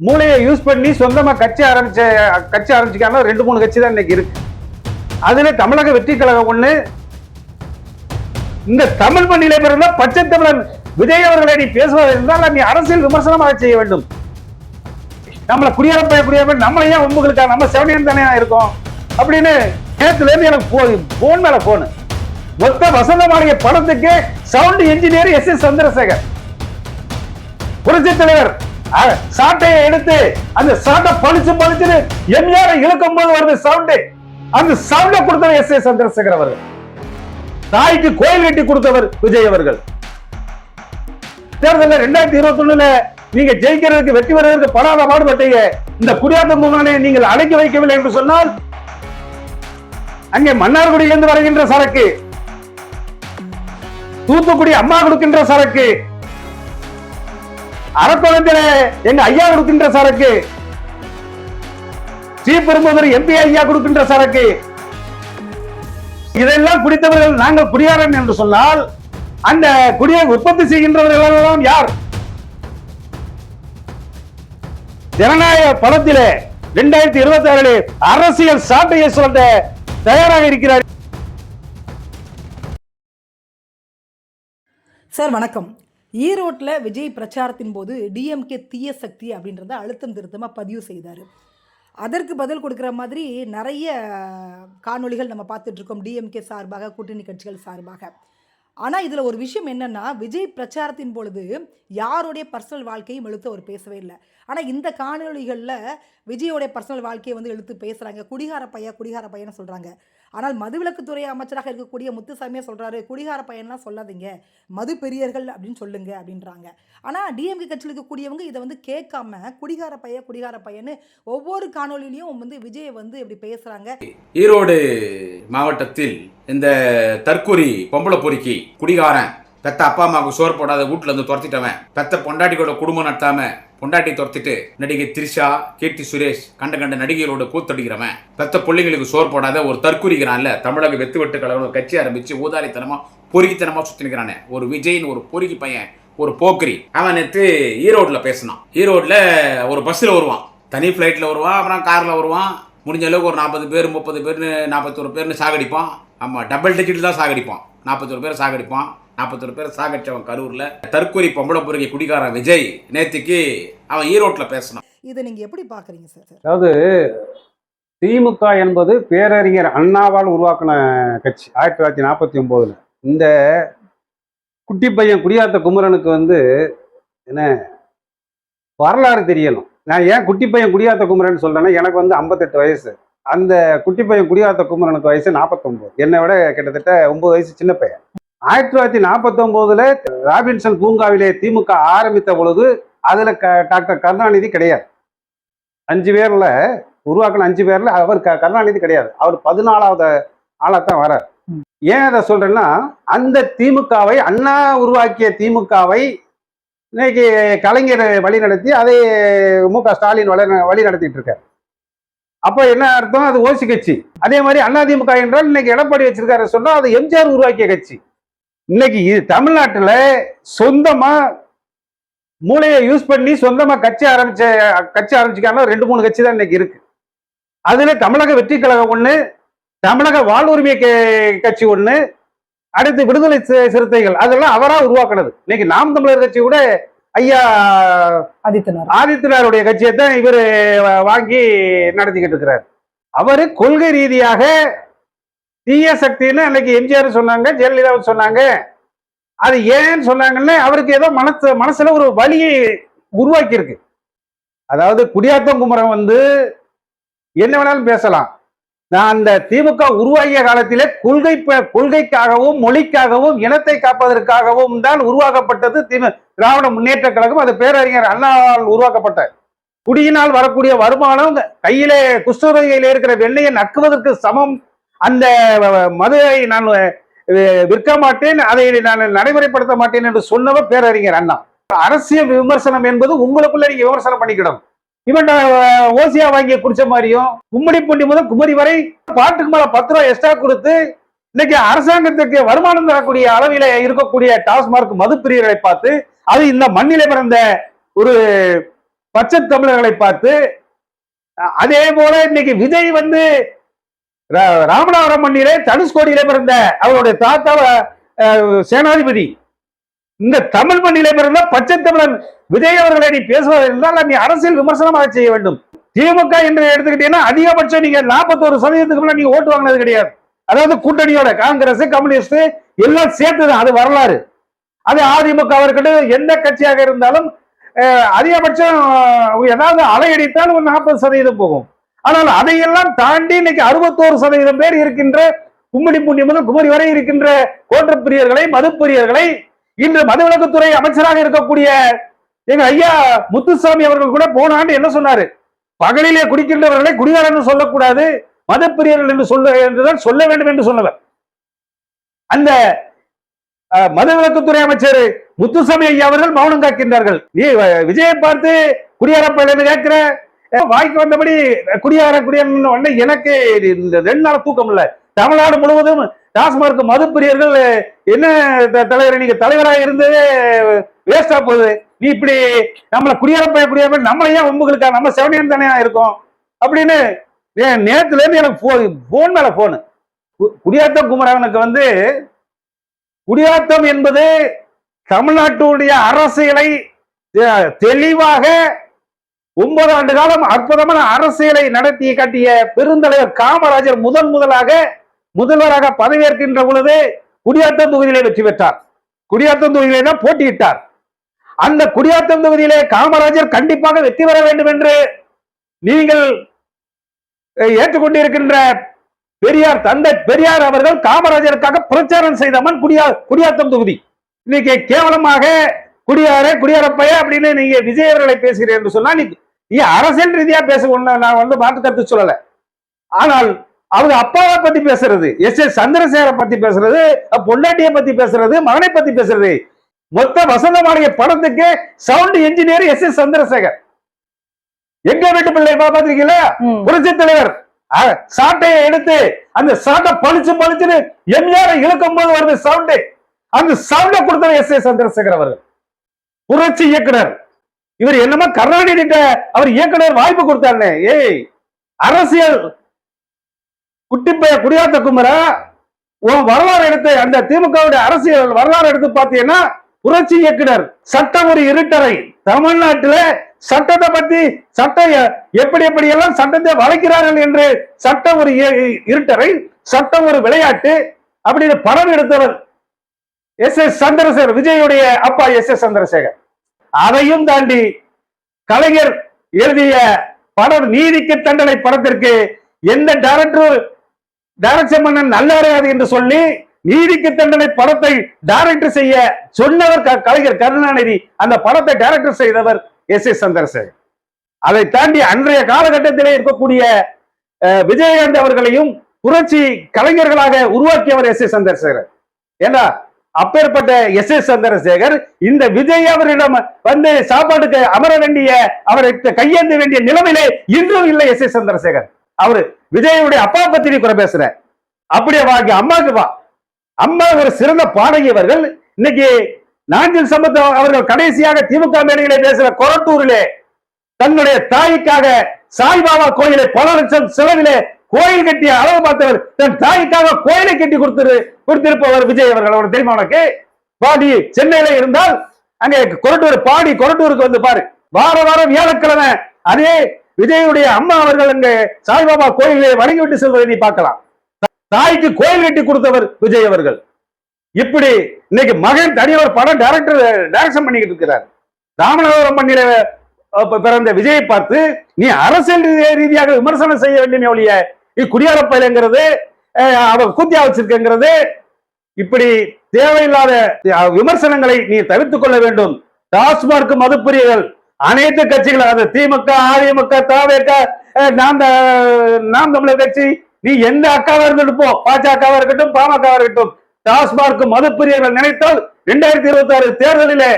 மூளையை யூஸ் பண்ணி சொந்தமா கட்சி ஆரம்பிச்ச கட்சி ஆரம்பிச்சுக்காம ரெண்டு மூணு கட்சி தான் இன்னைக்கு இருக்கு. அதுல தமிழக வெற்றி கழகம் ஒண்ணு இந்த தமிழ் மண்ணில பிறந்த பச்சை தமிழன் விஜய் அவர்களை நீ பேசுவதாக இருந்தால் நீ அரசியல் விமர்சனமாக செய்ய வேண்டும். நம்மள குடியரப்ப குடியரப்ப நம்மள ஏன் உங்களுக்கா நம்ம செவனியன் தானே இருக்கோம் அப்படின்னு நேரத்துல இருந்து எனக்கு போன் மேல போனு மொத்த வசந்த மாளிகை படத்துக்கு sound engineer S S Chandrasekhar. புரட்சி தலைவர் சாட்டையை எடுத்து அந்த சாட்டை பளிச்சு பளிச்சுன்னு எம்ஜிஆர் இழுக்கும் போது வருது சவுண்டு அந்த சவுண்ட கொடுத்தவர் எஸ் ஏ சந்திரசேகர் அவர்கள். தாய்க்கு கோயில் கட்டி கொடுத்தவர் விஜய் அவர்கள். தேர்தலில் ரெண்டாயிரத்தி இருபத்தி ஒண்ணுல நீங்க ஜெயிக்கிறதுக்கு வெற்றி பெறுவதற்கு படாத பாடுபட்டீங்க. இந்த குடியாத்த முகானை நீங்கள் அடக்கி வைக்கவில்லை என்று சொன்னால் அங்கே மன்னார்குடியிலிருந்து வருகின்ற சரக்கு தூத்துக்குடி அம்மா கொடுக்கின்ற சரக்கு அரக்கோணத்தில எங்க ஐயா கொடுக்கின்ற சரக்கு. ஸ்ரீபெரும்புதூர் எம்பி ஐயா கொடுக்கின்ற சரக்கு. இதெல்லாம் குடித்தவர்கள் நாங்கள் குடியாரன் என்று சொன்னால் அந்த குடியை உற்பத்தி செய்கின்றவர்கள் எல்லாம் யார்? ஜனநாயக படத்திலே இரண்டாயிரத்தி இருபத்தி ஆறு அரசியல் சாட்டையை சொல்ல தயாராக இருக்கிறார். சார் வணக்கம். ஈரோட்டில் விஜய் பிரச்சாரத்தின் போது டிஎம்கே தீய சக்தி அப்படின்றத அழுத்தம் திருத்தமாக பதிவு செய்தார். அதற்கு பதில் கொடுக்குற மாதிரி நிறைய காணொளிகள் நம்ம பார்த்துட்ருக்கோம் டிஎம்கே சார்பாக கூட்டணி கட்சிகள் சார்பாக. ஆனால் இதில் ஒரு விஷயம் என்னென்னா விஜய் பிரச்சாரத்தின் பொழுது யாருடைய பர்சனல் வாழ்க்கையும் எழுத்து அவர் பேசவே இல்லை. ஆனால் இந்த காணொளிகளில் விஜயோடைய பர்சனல் வாழ்க்கையை வந்து எழுத்து பேசுகிறாங்க குடிகார பையன் குடிகார பையன்னு சொல்கிறாங்க ஆனால் மதுவிலக்குத்துறை அமைச்சராக இருக்கக்கூடிய முத்துசாமியே சொல்கிறாரு குடிகார பையன்லாம் சொல்லாதீங்க மது பெரியர்கள் அப்படின்னு சொல்லுங்க அப்படின்றாங்க. ஆனால் டிஎம்கே கட்சியில் இருக்கக்கூடியவங்க இதை வந்து கேட்காம குடிகார பையன் குடிகார பையன்னு ஒவ்வொரு காணொலியிலையும் வந்து விஜயை வந்து இப்படி பேசுகிறாங்க ஈரோடு மாவட்டத்தில் இந்த தற்கூரி பொம்பளை பொறுக்கி குடிகாரன் பெத்த அப்பா அம்மாவுக்கு சோறு போடாத வீட்டுல இருந்து துரத்திட்டவன். பெத்த பொண்டாட்டியோட குடும்பம் நடத்தாம பொண்டாட்டி துரத்திட்டு நடிகை திரிஷா கீர்த்தி சுரேஷ் கண்ட கண்ட நடிகைகளோட கூத்தடிக்கிறவன். பெத்த பிள்ளைங்களுக்கு சோறு போடாத ஒரு தற்குறிக்கிறான்ல தமிழக வெத்து வெட்டு கழகம் கட்சி ஆரம்பிச்சு ஊதாரித்தனமா பொறுக்கித்தனமா சுத்தினுக்கிறானே. ஒரு விஜய்னு ஒரு பொறுக்கி பையன் ஒரு போக்கிரி. அவன் நேற்று ஈரோட்ல பேசினான். ஈரோட்ல ஒரு பஸ்ஸில் வருவான். தனி ஃப்ளைட்டில் வருவான் அப்புறம் காரில் வருவான். முடிஞ்ச அளவுக்கு ஒரு நாற்பது பேர் முப்பது பேர்னு நாற்பத்தொரு பேர்னு சாகடிப்பான். ஆமாம் டபுள் டிக்கெட் தான் சாகடிப்பான். நாற்பத்தொரு பேர் சாகடிப்பான். நாற்பத்தொரு பேர் சாகடிச்சவன் கரூரில். தற்கொலை பொம்பளை பொறுக்கி குடிகாரன் விஜய் நேத்திக்கு அவன் ஈரோட்டில் பேசினான். இதை நீங்கள் எப்படி பார்க்குறீங்க சார்? அதாவது திமுக என்பது பேரறிஞர் அண்ணாவால் உருவாக்கின கட்சி ஆயிரத்தி தொள்ளாயிரத்தி நாற்பத்தி ஒன்பதுல இந்த குட்டி பையன் குடியாத்த குமரனுக்கு வந்து என்ன வரலாறு தெரியணும். நான் ஏன் குட்டி பையன் குடியாத்த குமரன் சொல்றேன்னா எனக்கு வந்து ஐம்பத்தெட்டு வயசு. அந்த குட்டி பையன் குடியாத்த குமரனுக்கு வயசு நாற்பத்தொன்பது என்னை விட கிட்டத்தட்ட ஒன்பது வயசு சின்ன பையன். ஆயிரத்தி தொள்ளாயிரத்தி நாற்பத்தொன்பதுல ராபின்சன் பூங்காவிலே திமுக ஆரம்பித்த பொழுது அதுல க டாக்டர் கருணாநிதி கிடையாது. அஞ்சு பேர்ல உருவாக்கின அஞ்சு பேர்ல அவர் கருணாநிதி கிடையாது. அவர் பதினாலாவது ஆளாத்தான் வரார் ஏன் அதை சொல்றேன்னா அந்த திமுகவை அண்ணா உருவாக்கிய திமுகவை இன்னைக்கு கலைஞர் வழி நடத்தி அதை மு க ஸ்டாலின் வழி வழி நடத்திட்டு இருக்காரு. அப்போ என்ன அர்த்தம்? அது ஓசி கட்சி அதே மாதிரி அண்ணா திமுக என்றால் இன்னைக்கு எடப்பாடி வச்சிருக்காரு சொன்னா அது எம்ஜிஆர் உருவாக்கிய கட்சி. இன்னைக்கு இது தமிழ்நாட்டுல சொந்தமா மூளையை யூஸ் பண்ணி சொந்தமா கட்சி ஆரம்பிச்ச கட்சி ஆரம்பிச்சுக்காம ரெண்டு மூணு கட்சி தான் இன்னைக்கு இருக்கு. அதுல தமிழக வெற்றி கழகம் ஒண்ணு தமிழக வாழ்வுரிமை கட்சி ஒண்ணு அடுத்து விடுதலை சிறுத்தைகள். அதெல்லாம் அவரா உருவாக்குனது. இன்னைக்கு நாம் தமிழர் கட்சி கூட ஐயா ஆதித்தனார். ஆதித்யநாருடைய கட்சியை தான் இவர் வாங்கி நடத்திக்கிட்டு இருக்கிறார். அவரு கொள்கை ரீதியாக தீய சக்தின்னு அன்னைக்கு எம்ஜிஆர் சொன்னாங்க ஜெயலலிதா சொன்னாங்க. அது ஏன்னு சொன்னாங்கன்னு அவருக்கு ஏதோ மனசு மனசுல ஒரு வழியை உருவாக்கி இருக்கு அதாவது குடியாத்தம் குமரன் வந்து என்ன வேணாலும் பேசலாம். நான் அந்த திமுக உருவாகிய காலத்திலே கொள்கை கொள்கைக்காகவும் மொழிக்காகவும் இனத்தை காப்பதற்காகவும் தான் உருவாக்கப்பட்டது திமு திராவிட முன்னேற்ற கழகம். அது பேரறிஞர் அண்ணாவால் உருவாக்கப்பட்ட குடியினால் வரக்கூடிய வருமானம் கையிலே குஷ்டரோகியில இருக்கிற வெண்ணையை நக்குவதற்கு சமம். அந்த மதுவை நான் விற்க மாட்டேன் அதை நான் நடைமுறைப்படுத்த மாட்டேன் என்று சொன்னவர் பேரறிஞர் அண்ணா. அரசியல் விமர்சனம் என்பது உங்களுக்குள்ள நீங்க விமர்சனம் பண்ணிக்கிடும் இவன் ஓசியா வாங்கி குடிச்ச மாதிரியும் கும்மடி பூண்டி முதல் குமரி வரை பாட்டுக்கு மேல பத்து ரூபாய் எக்ஸ்ட்ரா கொடுத்து இன்னைக்கு அரசாங்கத்துக்கு வருமானம் தரக்கூடிய அளவில இருக்கக்கூடிய டாஸ்மார்க் மது பிரியர்களை பார்த்து அது இந்த மண்ணிலே பிறந்த ஒரு பச்சை தமிழர்களை பார்த்து அதே போல இன்னைக்கு விஜய் வந்து ராமநாதபுரம் மண்ணிலே தனுஷ்கோடியிலே பிறந்த அவருடைய தாத்தா சேனாதிபதி. இந்த தமிழ் மண்ணிலே பிறந்த பச்சை தமிழன் விஜய் அவர்களை நீ பேசுவது நீ அரசியல் விமர்சனமாக செய்ய வேண்டும். திமுக என்று எடுத்துக்கிட்டீங்கன்னா அதிகபட்சம் நீங்க நாற்பத்தோரு சதவீதத்துக்கு மேல நீங்க ஓட்டு வாங்கினது கிடையாது. அதாவது கூட்டணியோட காங்கிரஸ் கம்யூனிஸ்ட் எல்லாம் சேர்த்துதான் அது வரலாறு. அது அதிமுக இருக்கட்டும் எந்த கட்சியாக இருந்தாலும் அதிகபட்சம் ஏதாவது அலையடித்தால் ஒரு நாற்பது சதவீதம் போகும். ஆனால் அதையெல்லாம் தாண்டி இன்னைக்கு அறுபத்தோரு சதவீதம் பேர் இருக்கின்ற கும்மிடி பூண்டி முதல் குமரி வரை இருக்கின்ற கோற்றப்பிரியர்களை மதுப்பிரியர்களை இன்று மதுவிலக்குத்துறை அமைச்சராக இருக்கக்கூடிய எங்க ஐயா முத்துசாமி அவர்கள் கூட போன ஆண்டு என்ன சொன்னாரு? பகலிலே குடிக்கின்றவர்களை குடிகாரன் என்று சொல்லக்கூடாது மதப்பிரியர்கள் என்று சொல்ல என்றுதான் சொல்ல வேண்டும் என்று சொன்னவர். அந்த அஹ், மதுவிலக்குத்துறை அமைச்சர் முத்துசாமி ஐயா அவர்கள் மௌனம் காக்கின்றார்கள். நீ அஹ், விஜயை பார்த்து குடியாரப்பையில கேட்கிற வாய்க்கு வந்தபடி குடியார குடியாரன் உடனே எனக்கு இந்த ரெண்டு நாள் தூக்கம் இல்ல. தமிழ்நாடு முழுவதும் டாஸ்மார்க் மதுப்பிரியர்கள் என்ன த- தலைவர் நீங்க தலைவராக இருந்ததே வேஸ்டா போகுது. நீ இப்படி நம்மள குடியாரப்பைய குடியாரப்பை நம்மள ஏன் வம்புகளுக்கா நம்ம செவனியன் தானே இருக்கோம் அப்படின்னு ஏன் நேத்துல இருந்து எனக்கு போன் மேல போனு குடியாத்தம் குமரவனுக்கு வந்து குடியாத்தம் என்பது தமிழ்நாட்டுடைய அரசியலை தெளிவாக ஒன்பது ஆண்டு காலம் அற்புதமான அரசியலை நடத்தி காட்டிய பெருந்தலைவர் காமராஜர் முதன் முதலாக முதல்வராக பதவியேற்கின்ற பொழுது குடியாத்தம் தொகுதியிலே வெற்றி பெற்றார். குடியாத்தம் தொகுதியிலே தான் போட்டியிட்டார். அந்த குடியாத்தம் தொகுதியிலே காமராஜர் கண்டிப்பாக வெற்றி பெற வேண்டும் என்று நீங்கள் ஏற்றுக்கொண்டிருக்கின்ற பெரியார் தந்தை பெரியார் அவர்கள் காமராஜருக்காக பிரச்சாரம் செய்தவன் குடியா குடியாத்தம் தொகுதி. இன்னைக்கு கேவலமாக குடியார குடியாரப்பைய அப்படின்னு நீங்க விஜய் அவர்களை பேசுகிறேன் என்று சொன்னா நீ அரசியல் ரீதியா பேச ஒண்ணு நான் வந்து மாற்று கருத்து சொல்லல. ஆனால் அவங்க அப்பாவை பத்தி பேசுறது எஸ் எஸ் சந்திரசேகரை பத்தி பேசுறது பொண்டாட்டியை பத்தி பேசுறது மகனை பத்தி பேசுறது மொத்த வசந்தமாளிகை படத்துக்கு sound engineer S S Chandrasekhar. Enga Veettu Pillai பாத்திருக்கீங்களா. புரட்சி தலைவர். சாட்டையை எடுத்து அந்த சாட்டை பளிச்சு பளிச்சுன்னு எம்ஜிஆர் இழுக்கும் போது வருது சவுண்டு அந்த சவுண்ட கொடுத்தவர் எஸ் ஏ சந்திரசேகர் அவர்கள். புரட்சி இயக்குனர். இவர் என்னமோ கருணாநிதி அவர் இயக்குனர் வாய்ப்பு கொடுத்தாருன்னு ஏய் அரசியல் குட்டிப்பைய குடியாத்த குமரா உன் வரலாறு எடுத்து அந்த திமுகவுடைய அரசியல் வரலாறு எடுத்து பார்த்தீங்கன்னா புரட்சி இயக்குனர் சட்டம் ஒரு இருட்டறை. தமிழ்நாட்டில் சட்டத்தை பத்தி சட்டம் எப்படி எப்படி எல்லாம் சட்டத்தை வளைக்கிறார்கள் என்று சட்டம் ஒரு இ- இருட்டறை சட்டம் ஒரு விளையாட்டு அப்படின்னு படம் எடுத்தவர் எஸ் எஸ் சந்திரசேகர் விஜயுடைய அப்பா எஸ் எஸ் சந்திரசேகர். அதையும் தாண்டி கலைஞர் எழுதிய படம் நீதிக்கு தண்டனை படத்திற்கு எந்த டைரக்டர் டைரக்ஷன் பண்ண நல்லறையாது என்று சொல்லி நீதிக்கு தண்டனை படத்தை டைரக்டர் செய்ய சொன்னவர் க- கலைஞர் கருணாநிதி. அந்த படத்தை டைரக்டர் செய்தவர் எஸ். எஸ். சந்திரசேகர். அதை தாண்டி அன்றைய காலகட்டத்திலே இருக்கக்கூடிய விஜயகாந்த் அவர்களையும் புரட்சி கலைஞர்களாக உருவாக்கியவர் எஸ். எஸ். சந்திரசேகர். ஏன்னா அப்பேற்பட்ட எஸ் எஸ் சந்திரசேகர் இந்த விஜய் அவரிடம் வந்து சாப்பாடுக்கு அமர வேண்டிய அவரை கையேந்த வேண்டிய நிலைமையிலே இன்றும் இல்லை எஸ் எஸ் சந்திரசேகர். அவரு விஜயனுடைய அப்பா பத்தி நீ குறை பேசுற அப்படியே வாங்க அம்மாக்கு வா. அம்மா ஒரு சிறந்த பாடகி அவர்கள். இன்னைக்கு நாஞ்சில் சம்பத் அவர்கள் கடைசியாக திமுக மேடையிலே பேசுற கொரட்டூரிலே தன்னுடைய தாய்க்காக சாய்பாபா கோயிலை பல லட்சம் செலவிலே கோயில் கட்டிய அளவு பார்த்தவர் தன் தாய்க்காக கோயிலை கட்டி கொடுத்திரு கொடுத்திருப்பவர் விஜய் அவர்கள். அவர் தெரியுமா உனக்கு? பாடி சென்னையில இருந்தால் அங்கே கொரட்டூர் பாடி கொரட்டூருக்கு வந்து பாரு. வார வாரம் வியாழக்கிழமை அதே விஜயுடைய அம்மா அவர்கள் அங்கே சாய்பாபா கோயிலை வணங்கி விட்டு செல்வதை நீ பார்க்கலாம். தாய்க்கு கோயில் கட்டி கொடுத்தவர் விஜய் அவர்கள். இப்படி இன்னைக்கு மகன் தனியவர் படம் டைரக்டர் டைரக்ஷன் பண்ணிக்கிட்டு இருக்கிறார். ராமநாதபுரம் பண்ணில பிறந்த விஜயை பார்த்து நீ அரசியல் ரீதியாக விமர்சனம் செய்ய வேண்டுமே ஒழிய நீ குடியாரப்பயலுங்கிறது அவ கூத்தியா வச்சிருக்கங்கிறது இப்படி தேவையில்லாத விமர்சனங்களை நீ தவிர்த்துக் கொள்ள வேண்டும். டாஸ்மார்க் மதுப்பிரியர்கள் அனைத்து கட்சிகள் அது திமுக அதிமுக தாவேக நாம் நாம் தமிழர் கட்சி நீ எந்த அக்காவா இருந்துட்டு போ பாஜகவா இருக்கட்டும் பாமகவா இருக்கட்டும் டாஸ்மார்க் மதுப்பிரியர்கள் நினைத்தால் இரண்டாயிரத்தி இருபத்தி ஆறு தேர்தலிலே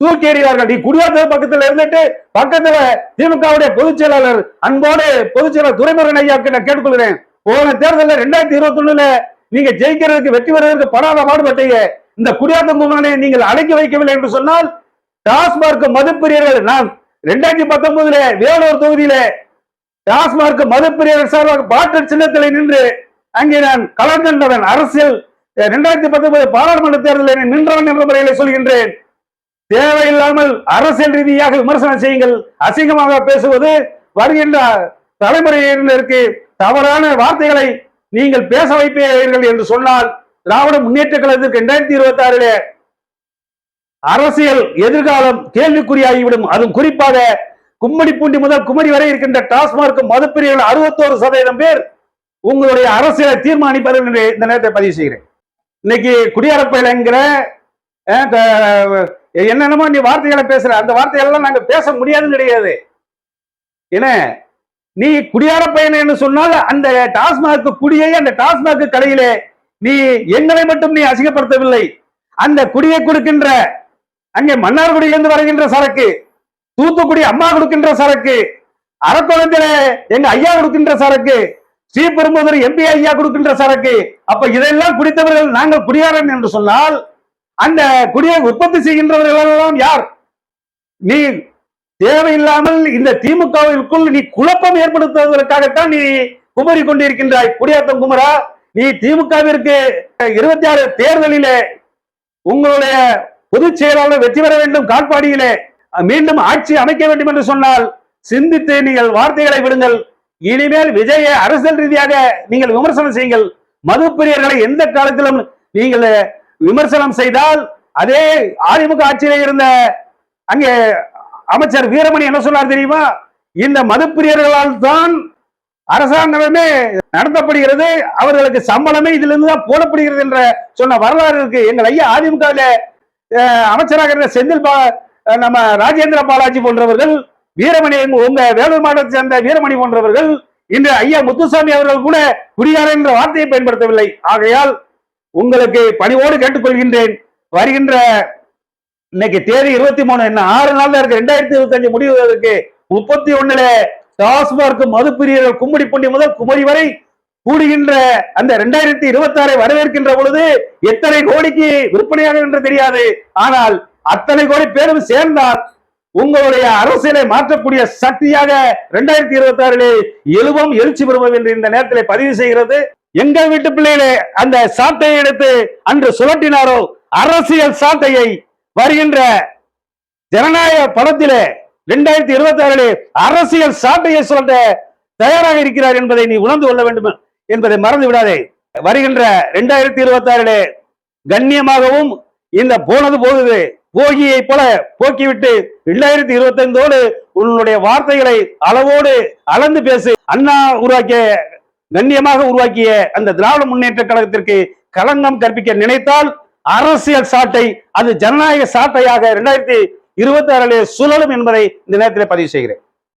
தூக்கி எறிவார்கள் நீ குடியாத்த பக்கத்துல இருந்துட்டு பக்கத்துல திமுகவுடைய பொதுச் செயலாளர் அன்போடு பொதுச் செயலாளர் துரைமுருகன் ஐயாவுக்கு நான் கேட்டுக்கொள்கிறேன். போன தேர்தலில் ரெண்டாயிரத்தி இருபத்தி ஒண்ணுல நீங்க ஜெயிக்கிறதுக்கு வெற்றி பெறுவதற்கு படாத பாடுபட்டீங்க. இந்த குடியாத்தம் குமரனை நீங்கள் அடக்கி வைக்கவில்லை என்று சொன்னால் டாஸ்மார்க் மதுப்பிரியர்கள் நான் ரெண்டாயிரத்தி பத்தொன்பதுல வேலூர் தொகுதியில டாஸ்மார்க் மதுப்பிரியர்கள் சார்பாக பாட்டு சின்னத்தில் நின்று அங்கே நான் கலந்தவன் அரசியல் இரண்டாயிரத்தி பத்தொன்பது பாராளுமன்ற தேர்தலில் நின்றவன் என்ற முறையில சொல்கின்றேன். தேவையில்லாமல் அரசியல் ரீதியாக விமர்சனம் செய்யுங்கள். அசிங்கமாக பேசுவது வருகின்ற தலைமுறையினருக்கு தவறான வார்த்தைகளை நீங்கள் பேச வைப்பீர்கள் என்று சொன்னால் திராவிட முன்னேற்ற கழகத்திற்கு இரண்டாயிரத்தி இருபத்தி ஆறிலே அரசியல் எதிர்காலம் கேள்விக்குறியாகிவிடும். அதுவும் குறிப்பாக பூண்டி முதல் குமரி வரை இருக்கின்ற டாஸ்மார்க் மதுப்பிரிவுகள் அறுபத்தோரு சதவீதம் பேர் உங்களுடைய அரசியலை தீர்மானிப்பார்கள் என்று இந்த நேரத்தை பதிவு செய்கிறேன். இன்னைக்கு குடியரப்பையிலங்கிற அஹ், என்னென்னமோ நீ வார்த்தைகளை பேசுற. அந்த வார்த்தைகளெல்லாம் நாங்கள் பேச முடியாதுன்னு கிடையாது. என்ன? நீ குடியார பையன் சொன்னால் அந்த டாஸ்மாக் குடியை அந்த டாஸ்மாக் கடையிலே நீ எங்களை மட்டும் நீ அசிங்கப்படுத்தவில்லை. அந்த குடியை கொடுக்கின்ற அங்கே மன்னார்குடியிலிருந்து வருகின்ற சரக்கு தூத்துக்குடி அம்மா கொடுக்கின்ற சரக்கு அரக்கோணத்தில எங்க ஐயா கொடுக்கின்ற சரக்கு ஸ்ரீபெரும்புதூர் எம்பி ஐயா கொடுக்கின்ற சரக்கு. அப்ப இதெல்லாம் குடித்தவர்கள் நாங்கள் குடியாரன் என்று சொன்னால் அந்த குடியை உற்பத்தி செய்கின்றவர்களெல்லாம் யார்? நீ தேவையில்லாமல் இந்த திமுகவிற்குள் நீ குழப்பம் ஏற்படுத்துவதற்காகத்தான் நீ குமரி கொண்டிருக்கின்றாய். குடியாத்தம் குமரா நீ திமுகவிற்கு இருபத்தி ஆறு தேர்தலிலே உங்களுடைய பொதுச் செயலாளர் வெற்றி பெற வேண்டும் காட்பாடியிலே மீண்டும் ஆட்சி அமைக்க வேண்டும் என்று சொன்னால் சிந்தித்து நீங்கள் வார்த்தைகளை விடுங்கள். இனிமேல் விஜயை அரசியல் ரீதியாக நீங்கள் விமர்சனம் செய்யுங்கள். மது பிரியர்களை எந்த காலத்திலும் நீங்கள் விமர்சனம் செய்தால் அதே அதிமுக ஆட்சியில இருந்த அங்கே அமைச்சர் வீரமணி என்ன சொன்னார் தெரியுமா? இந்த மதுப்பிரியர்களால் தான் அரசாங்கமே நடத்தப்படுகிறது அவர்களுக்கு சம்பளமே இதுல இருந்து தான் போடப்படுகிறது என்ற சொன்ன வரலாறு இருக்கு. எங்கள் ஐயா அதிமுக அமைச்சராக இருந்த செந்தில் பா நம்ம ராஜேந்திர பாலாஜி போன்றவர்கள் வீரமணி எங்க- உங்க வேலூர் மாவட்டத்தை சேர்ந்த வீரமணி போன்றவர்கள் இன்று ஐயா முத்துசாமி அவர்கள் கூட குடியாரன் என்ற வார்த்தையை பயன்படுத்தவில்லை. ஆகையால் உங்களுக்கு பணிவோடு கேட்டுக்கொள்கின்றேன். வருகின்ற இன்னைக்கு தேதி இருபத்தி மூணு என்ன ஆறு நாள் தான் இருக்கு. ரெண்டாயிரத்தி இருபத்தி அஞ்சு முடிவதற்கு முப்பத்தி ஒண்ணுல டாஸ்மார்க் மதுப்பிரியர்கள் கும்மிடிப்பூண்டி முதல் குமரி வரை கூடுகின்ற அந்த ரெண்டாயிரத்தி இருபத்தி ஆறை வரவேற்கின்ற பொழுது எத்தனை கோடிக்கு விற்பனையாகும் என்று தெரியாது. ஆனால் அத்தனை கோடி பேரும் சேர்ந்தால் உங்களுடைய அரசியலை மாற்றக்கூடிய சக்தியாக ரெண்டாயிரத்தி இருபத்தி ஆறிலே எழுவோம் எழுச்சி பெறுவோம் என்று இந்த நேரத்தில் பதிவு செய்கிறது. எங்கள் வீட்டு பிள்ளைகளே அந்த சாட்டையை எடுத்து அன்று சுழட்டினாரோ அரசியல் சாட்டையை வருகின்ற ஜனநாயக படத்திலே இரண்டாயிரத்தி இருபத்தி ஆறிலே அரசியல் சாட்டையை சொல்ல தயாராக இருக்கிறார் என்பதை நீ உணர்ந்து கொள்ள வேண்டும் என்பதை மறந்து விடாதே. வருகின்ற இரண்டாயிரத்தி இருபத்தி ஆறிலே கண்ணியமாகவும் இந்த போனது போகுது. போகியை போல போக்கிவிட்டு இரண்டாயிரத்தி இருபத்தி ஐந்தோடு உன்னுடைய வார்த்தைகளை அளவோடு அளந்து பேசு. அண்ணா உருவாக்கிய கண்ணியமாக உருவாக்கிய அந்த திராவிட முன்னேற்ற கழகத்திற்கு களங்கம் கற்பிக்க நினைத்தால் அரசியல் சாட்டை அது ஜனநாயக சாட்டையாக இரண்டாயிரத்தி இருபத்தி ஆறிலே சுழலும் என்பதை இந்த நேரத்தில் பதிவு செய்கிறேன்.